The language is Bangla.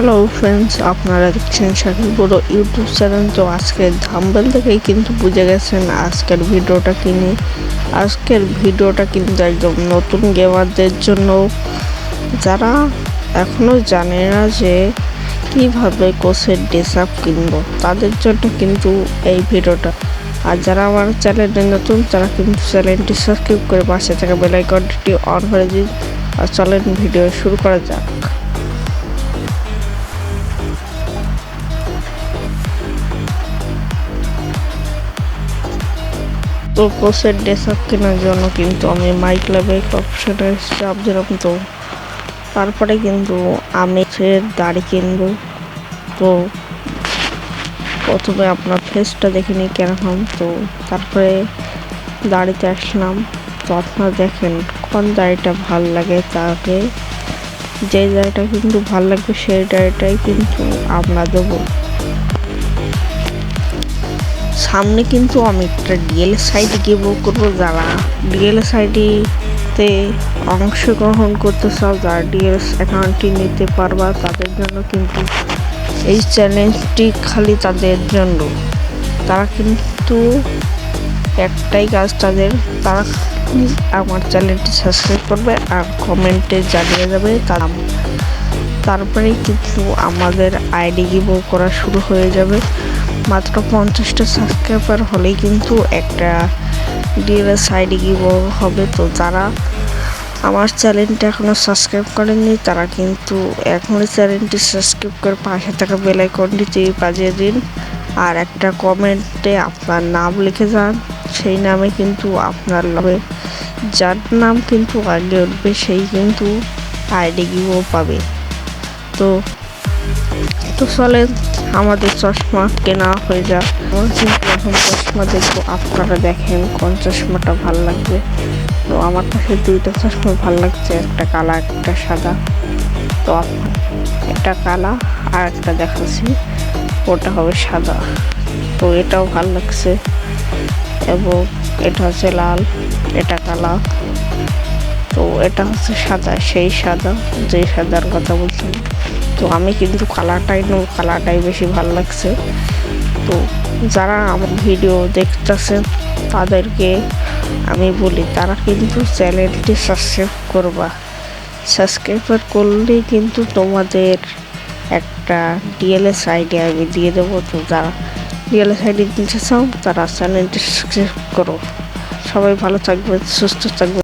হ্যালো ফ্রেন্ডস আপনারা দেখছেন শাকিল বড় ইউটিউব চ্যানেল। তো আজকে থাম্বেল থেকেই কিন্তু বুঝে গেছেন আজকের ভিডিওটা কিনে আজকের ভিডিওটা কিন্তু একদম নতুন গেমারদের জন্য। যারা এখনও জানে না যে কীভাবে কোষের ডেসাপ কিনব, তাদের জন্য কিন্তু এই ভিডিওটা। আর যারা আমার চ্যানেলে নতুন, তারা কিন্তু চ্যানেলটি সাবস্ক্রাইব করে পাশে থাকা বেলাইকনটি অন করে দিন। আর চলেন ভিডিও শুরু করা যাক। কোষের ডেসাপ কেনার জন্য কিন্তু আমি মাইক ল্যাবে অপশনে চাপ দিলাম তো। তারপরে কিন্তু আমি সে দাড়ি কিনবো, তো প্রথমে আপনার ফেসটা দেখে নিই কেরকম, তো তারপরে দাড়িতে আসলাম। তো আপনারা দেখেন কোন দাড়িটা ভালো লাগে তাকে। যে দাড়িটা কিন্তু ভালো লাগবে সেই দাড়িটাই কিন্তু আমরা দেবো। সামনে কিন্তু আমি একটা ডিএল সাইট গিভ করব যারা ডিএল সাইটিতে অংশগ্রহণ করতে চাও, যারা ডিএল অ্যাকাউন্টটি নিতে পারবা, তাদের জন্য কিন্তু এই চ্যালেঞ্জটি খালি তাদের জন্য। তারা কিন্তু একটাই কাজ তাদের, তারা আমার চ্যানেলটি সাবস্ক্রাইব করবে আর কমেন্টে জানিয়ে যাবে তারা তারপরে কিন্তু আমাদের আইডি গিভ করা শুরু হয়ে যাবে। মাত্র পঞ্চাশটা সাবস্ক্রাইবার হলেই কিন্তু একটা ডিএলএস আইডি গিভ হবে। তো যারা আমার চ্যানেলটি এখনও সাবস্ক্রাইব করেননি, তারা কিন্তু এখনই চ্যানেলটি সাবস্ক্রাইব করে পাশে থাকা বেলাইকনটিতে বাজিয়ে দিন। আর একটা কমেন্টে আপনার নাম লিখে যান। সেই নামে কিন্তু আপনার লাভে যার নাম কিন্তু আগে উঠবে, সেই কিন্তু আইডি গিভও পাবে। তো তো চলে আমাদের চশমা কেনা হয়ে যাক। এখন চশমা দেখব, আপনারা দেখেন কোন চশমাটা ভালো লাগবে। তো আমার কাছে দুইটা চশমা ভালো লাগছে, একটা কালা, একটা সাদা। তো একটা কালা আর একটা দেখাচ্ছি, ওটা হবে সাদা। তো এটাও ভালো লাগছে। এবং এটা হচ্ছে লাল, এটা কালা। তো এটা হচ্ছে সাদা, সেই সাদা যেই সাদার কথা বলছি তো আমি কিন্তু কালারটাই নেব, কালারটাই বেশি ভালো লাগছে। তো যারা আমার ভিডিও দেখতেছেন, তাদেরকে আমি বলি, তারা কিন্তু চ্যানেলটি সাবস্ক্রাইব করবা। সাবস্ক্রাইবার করলেই কিন্তু তোমাদের একটা ডিএলএস আইডি আমি দিয়ে দেবো। তো যারা ডিএলএস আইডি দিতে চাও, তারা চ্যানেলটি সাবস্ক্রাইব করো। সবাই ভালো থাকবে সুস্থ থাকবে